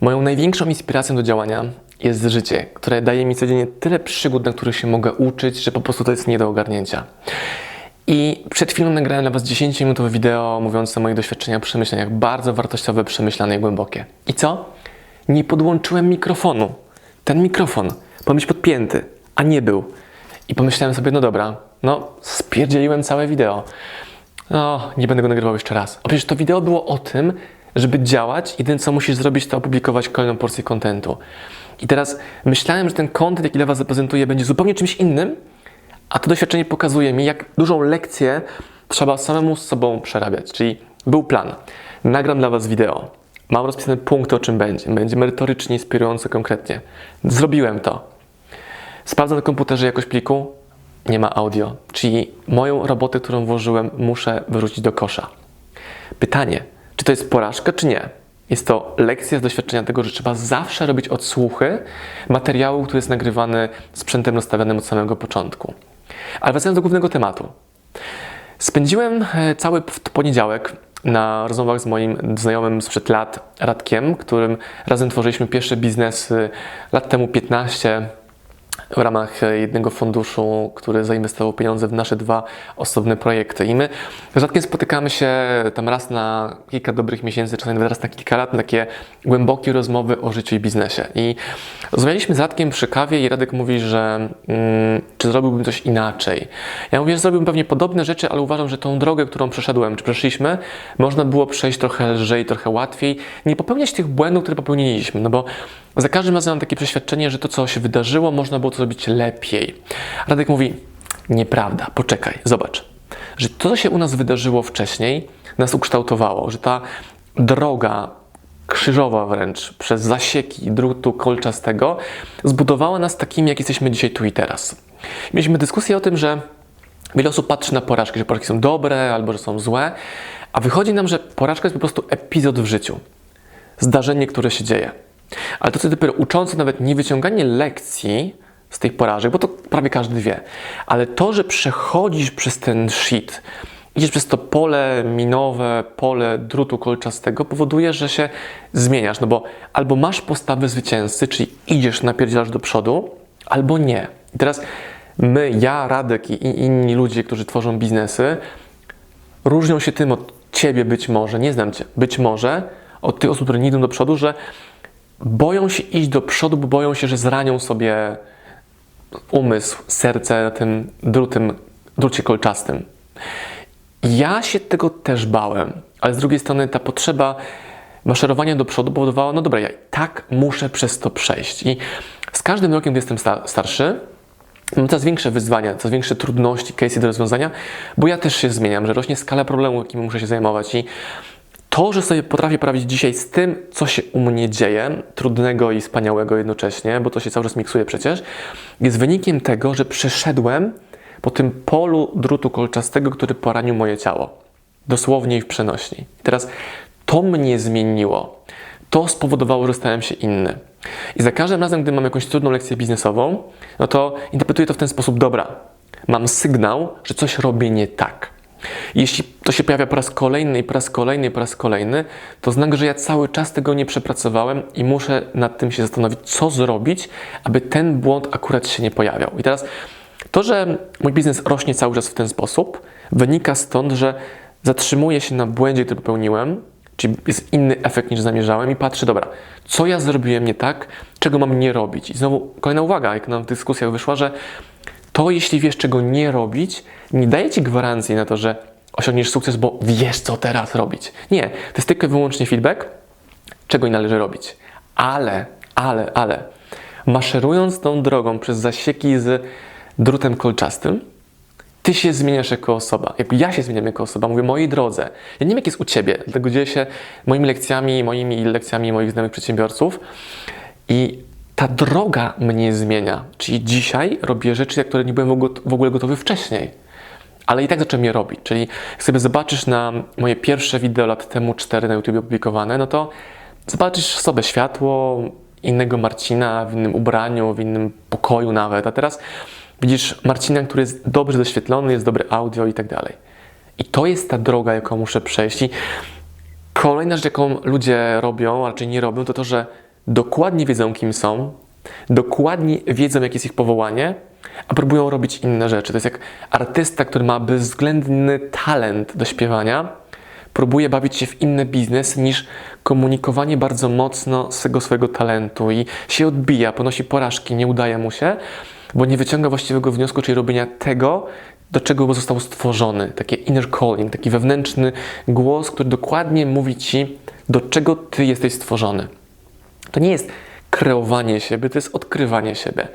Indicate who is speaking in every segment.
Speaker 1: Moją największą inspiracją do działania jest życie, które daje mi codziennie tyle przygód, na których się mogę uczyć, że po prostu to jest nie do ogarnięcia. I przed chwilą nagrałem dla Was 10-minutowe wideo mówiące o moich doświadczeniach, przemyśleniach, bardzo wartościowe, przemyślane i głębokie. I co? Nie podłączyłem mikrofonu. Ten mikrofon powinien być podpięty, a nie był. I pomyślałem sobie, no dobra, no spierdzieliłem całe wideo. No, nie będę go nagrywał jeszcze raz. A przecież to wideo było o tym, żeby działać, jedyne co musisz zrobić, to opublikować kolejną porcję kontentu. I teraz myślałem, że ten kontent, jaki dla Was zaprezentuję, będzie zupełnie czymś innym, a to doświadczenie pokazuje mi, jak dużą lekcję trzeba samemu z sobą przerabiać. Czyli był plan. Nagram dla Was wideo. Mam rozpisane punkty, o czym będzie. Będzie merytorycznie, inspirująco, konkretnie. Zrobiłem to. Sprawdzam na komputerze jakość pliku. Nie ma audio. Czyli moją robotę, którą włożyłem, muszę wyrzucić do kosza. Pytanie, czy to jest porażka, czy nie? Jest to lekcja z doświadczenia tego, że trzeba zawsze robić odsłuchy materiału, który jest nagrywany sprzętem rozstawionym od samego początku. Ale wracając do głównego tematu. Spędziłem e, cały poniedziałek na rozmowach z moim znajomym sprzed lat, Radkiem, którym razem tworzyliśmy pierwsze biznesy lat temu 15 w ramach jednego funduszu, który zainwestował pieniądze w nasze dwa osobne projekty. I my rzadko spotykamy się tam raz na kilka dobrych miesięcy, czasami nawet raz na kilka lat, na takie głębokie rozmowy o życiu i biznesie. I rozmawialiśmy z Radkiem przy kawie i Radek mówi, że mm, czy zrobiłbym coś inaczej. Ja mówię, że zrobiłbym pewnie podobne rzeczy, ale uważam, że tą drogę, którą przeszedłem, czy przeszliśmy, można było przejść trochę lżej, trochę łatwiej, nie popełniać tych błędów, które popełniliśmy, no bo za każdym razem mam takie przeświadczenie, że to, co się wydarzyło, można było zrobić lepiej. Radek mówi, nieprawda, poczekaj, zobacz, że to, co się u nas wydarzyło wcześniej, nas ukształtowało, że ta droga krzyżowa wręcz, przez zasieki drutu kolczastego, zbudowała nas takimi, jak jesteśmy dzisiaj tu i teraz. Mieliśmy dyskusję o tym, że wiele osób patrzy na porażki, że porażki są dobre albo że są złe, a wychodzi nam, że porażka jest po prostu epizod w życiu, zdarzenie, które się dzieje. Ale to, co dopiero uczące, nawet nie wyciąganie lekcji z tych porażek, bo to prawie każdy wie, ale to, że przechodzisz przez ten shit, idziesz przez to pole minowe, pole drutu kolczastego, powoduje, że się zmieniasz, no bo albo masz postawę zwycięzcy, czyli idziesz, napierdzielasz do przodu, albo nie. I teraz my, ja, Radek i inni ludzie, którzy tworzą biznesy, różnią się tym od ciebie być może, nie znam cię, być może od tych osób, które nie idą do przodu, że boją się iść do przodu, bo boją się, że zranią sobie umysł, serce na tym drucie kolczastym. Ja się tego też bałem, ale z drugiej strony ta potrzeba maszerowania do przodu powodowała, no dobra, ja tak muszę przez to przejść. I z każdym rokiem, gdy jestem starszy, mam coraz większe wyzwania, coraz większe trudności, case'y do rozwiązania, bo ja też się zmieniam, że rośnie skala problemów, jakimi muszę się zajmować i to, że sobie potrafię poradzić dzisiaj z tym, co się u mnie dzieje, trudnego i wspaniałego jednocześnie, bo to się cały czas miksuje przecież, jest wynikiem tego, że przeszedłem po tym polu drutu kolczastego, który poranił moje ciało. Dosłownie i w przenośni. I teraz to mnie zmieniło. To spowodowało, że stałem się inny. I za każdym razem, gdy mam jakąś trudną lekcję biznesową, no to interpretuję to w ten sposób: dobra, mam sygnał, że coś robię nie tak. Jeśli to się pojawia po raz kolejny i po raz kolejny i po raz kolejny, to znak, że ja cały czas tego nie przepracowałem i muszę nad tym się zastanowić, co zrobić, aby ten błąd akurat się nie pojawiał. I teraz to, że mój biznes rośnie cały czas w ten sposób, wynika stąd, że zatrzymuję się na błędzie, który popełniłem, czyli jest inny efekt niż zamierzałem i patrzę, dobra, co ja zrobiłem nie tak, czego mam nie robić. I znowu kolejna uwaga, jak nam w dyskusjach wyszła, że to jeśli wiesz, czego nie robić, nie daje ci gwarancji na to, że osiągniesz sukces, bo wiesz, co teraz robić. Nie, to jest tylko i wyłącznie feedback, czego nie należy robić. Ale, ale, ale, maszerując tą drogą przez zasieki z drutem kolczastym, ty się zmieniasz jako osoba. Jak ja się zmieniam jako osoba, mówię mojej drodze. Ja nie wiem, jak jest u ciebie, dlatego dzielę się moimi lekcjami, moimi lekcjami moich znajomych przedsiębiorców. I ta droga mnie zmienia. Czyli dzisiaj robię rzeczy, które nie byłem w ogóle gotowy wcześniej. Ale i tak zacząłem je robić. Czyli jak sobie zobaczysz na moje pierwsze wideo lat temu, cztery na YouTube opublikowane, no to zobaczysz sobie światło innego Marcina w innym ubraniu, w innym pokoju nawet. A teraz widzisz Marcina, który jest dobrze doświetlony, jest dobre audio i tak dalej. I to jest ta droga, jaką muszę przejść. I kolejna rzecz, jaką ludzie robią, a raczej nie robią, to to, że dokładnie wiedzą, kim są, dokładnie wiedzą, jakie jest ich powołanie, a próbują robić inne rzeczy. To jest jak artysta, który ma bezwzględny talent do śpiewania, próbuje bawić się w inny biznes niż komunikowanie bardzo mocno swego swojego talentu i się odbija, ponosi porażki, nie udaje mu się, bo nie wyciąga właściwego wniosku, czyli robienia tego, do czego został stworzony. Takie inner calling, taki wewnętrzny głos, który dokładnie mówi ci, do czego ty jesteś stworzony. To nie jest kreowanie siebie, to jest odkrywanie siebie.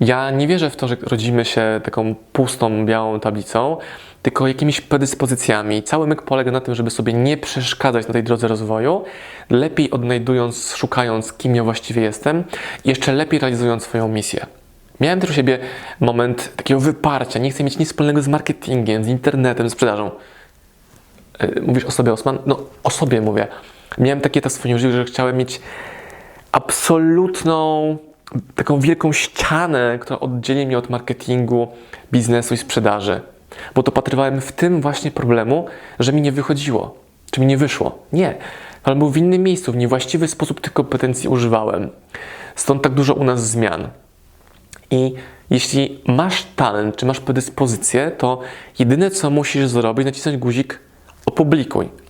Speaker 1: Ja nie wierzę w to, że rodzimy się taką pustą, białą tablicą, tylko jakimiś predyspozycjami. Cały myk polega na tym, żeby sobie nie przeszkadzać na tej drodze rozwoju, lepiej odnajdując, szukając, kim ja właściwie jestem, jeszcze lepiej realizując swoją misję. Miałem też u siebie moment takiego wyparcia. Nie chcę mieć nic wspólnego z marketingiem, z internetem, sprzedażą. Yy, Mówisz o sobie, Osman? No, o sobie mówię. Miałem takie etap w swoim życiu, że chciałem mieć absolutną, taką wielką ścianę, która oddzieli mnie od marketingu, biznesu i sprzedaży. Bo to patrywałem w tym właśnie problemu, że mi nie wychodziło, czy mi nie wyszło. Nie, ale był w innym miejscu, w niewłaściwy sposób tych kompetencji używałem. Stąd tak dużo u nas zmian. I jeśli masz talent, czy masz predyspozycję, to jedyne co musisz zrobić, nacisnąć guzik opublikuj.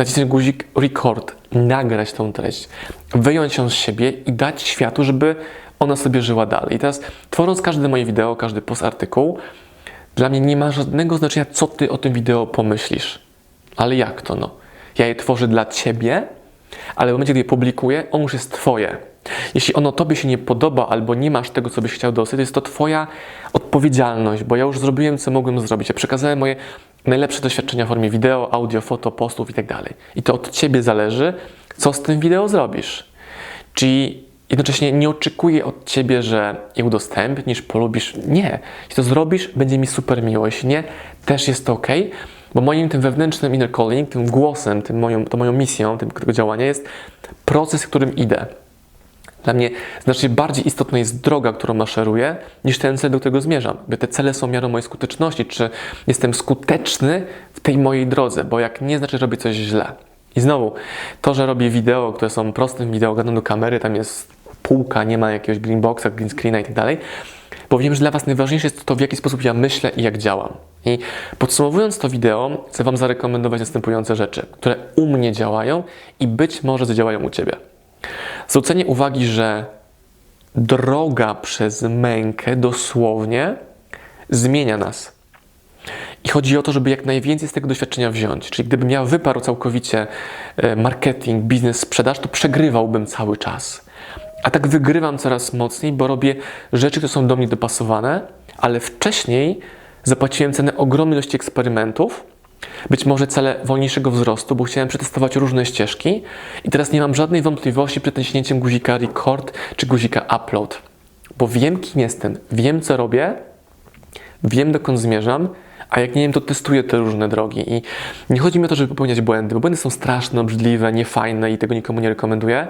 Speaker 1: Nacisnąć guzik record, nagrać tą treść, wyjąć ją z siebie i dać światu, żeby ona sobie żyła dalej. I teraz tworząc każde moje wideo, każdy post artykuł, dla mnie nie ma żadnego znaczenia, co ty o tym wideo pomyślisz. Ale jak to no? Ja je tworzę dla ciebie, ale w momencie, gdy je publikuję, on już jest twoje. Jeśli ono tobie się nie podoba albo nie masz tego, co byś chciał dostać, to jest to twoja odpowiedzialność, bo ja już zrobiłem, co mogłem zrobić. Ja przekazałem moje najlepsze doświadczenia w formie wideo, audio, foto, postów i tak. I to od ciebie zależy, co z tym wideo zrobisz. Czyli jednocześnie nie oczekuję od ciebie, że je udostępnisz, polubisz. Nie. Jeśli to zrobisz, będzie mi super miło. Jeśli nie, też jest to ok, bo moim tym wewnętrznym inner calling, tym głosem, tym moją, tą moją misją, tym, tego działania jest proces, w którym idę. Dla mnie znacznie bardziej istotna jest droga, którą maszeruję, niż ten cel, do którego zmierzam. Bo te cele są miarą mojej skuteczności, czy jestem skuteczny w tej mojej drodze, bo jak nie, znaczy, że robię coś źle. I znowu, to, że robię wideo, które są prostym wideo, gadam do kamery, tam jest półka, nie ma jakiegoś green boxa, green screena i tak dalej, bo wiem, że dla Was najważniejsze jest to, w jaki sposób ja myślę i jak działam. I podsumowując to wideo, chcę Wam zarekomendować następujące rzeczy, które u mnie działają i być może zadziałają u Ciebie. Zwrócenie uwagi, że droga przez mękę dosłownie zmienia nas. I chodzi o to, żeby jak najwięcej z tego doświadczenia wziąć. Czyli gdybym ja wyparł całkowicie e, marketing, biznes, sprzedaż, to przegrywałbym cały czas. A tak wygrywam coraz mocniej, bo robię rzeczy, które są do mnie dopasowane, ale wcześniej zapłaciłem cenę ogromnej ilości eksperymentów, być może cele wolniejszego wzrostu, bo chciałem przetestować różne ścieżki i teraz nie mam żadnej wątpliwości przed naciśnięciem guzika record czy guzika upload, bo wiem kim jestem, wiem co robię, wiem dokąd zmierzam, a jak nie wiem, to testuję te różne drogi. I nie chodzi mi o to, żeby popełniać błędy, bo błędy są straszne, obrzydliwe, niefajne i tego nikomu nie rekomenduję,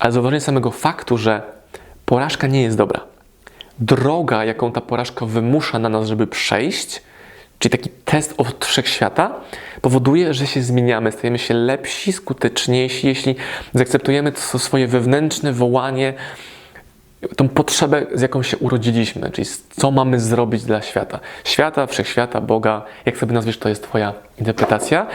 Speaker 1: ale zauważenie samego faktu, że porażka nie jest dobra. Droga, jaką ta porażka wymusza na nas, żeby przejść, czyli taki test od wszechświata, powoduje, że się zmieniamy, stajemy się lepsi, skuteczniejsi, jeśli zaakceptujemy to swoje wewnętrzne wołanie, tą potrzebę, z jaką się urodziliśmy, czyli co mamy zrobić dla świata. Świata, wszechświata, Boga, jak sobie nazwiesz, to jest Twoja interpretacja.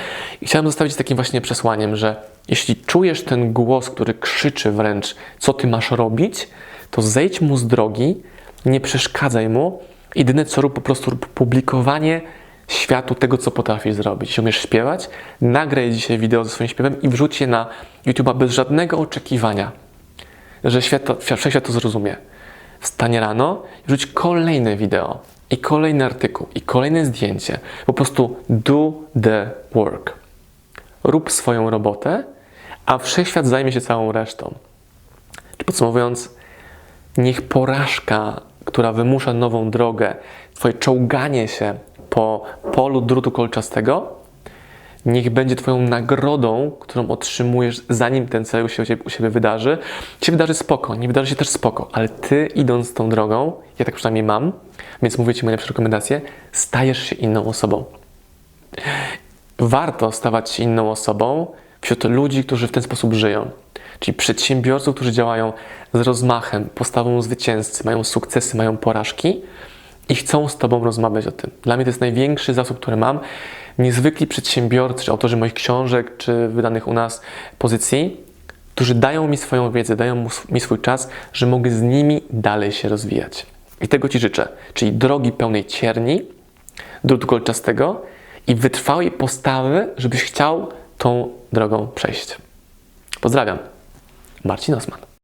Speaker 1: I chciałem zostawić takim właśnie przesłaniem, że jeśli czujesz ten głos, który krzyczy wręcz, co Ty masz robić, to zejdź mu z drogi, nie przeszkadzaj mu. Jedyne co rób, po prostu rób publikowanie światu tego, co potrafisz zrobić. Jeśli umiesz śpiewać, nagraj dzisiaj wideo ze swoim śpiewem i wrzuć je na YouTube'a bez żadnego oczekiwania że świat wszechświat to zrozumie. Wstanie rano i rzuć kolejne wideo, i kolejny artykuł, i kolejne zdjęcie. Po prostu do the work. Rób swoją robotę, a wszechświat zajmie się całą resztą. Podsumowując, niech porażka, która wymusza nową drogę, Twoje czołganie się po polu drutu kolczastego, niech będzie Twoją nagrodą, którą otrzymujesz, zanim ten cel się u siebie wydarzy. Się wydarzy spoko, nie wydarzy się też spoko, ale Ty idąc tą drogą, ja tak przynajmniej mam, więc mówię Ci moje najlepsze rekomendacje, stajesz się inną osobą. Warto stawać się inną osobą wśród ludzi, którzy w ten sposób żyją. Czyli przedsiębiorców, którzy działają z rozmachem, postawą zwycięzcy, mają sukcesy, mają porażki i chcą z Tobą rozmawiać o tym. Dla mnie to jest największy zasób, który mam. Niezwykli przedsiębiorcy, autorzy moich książek czy wydanych u nas pozycji, którzy dają mi swoją wiedzę, dają mi swój czas, że mogę z nimi dalej się rozwijać. I tego Ci życzę. Czyli drogi pełnej cierni, drutu kolczastego i wytrwałej postawy, żebyś chciał tą drogą przejść. Pozdrawiam. Marcin Osman.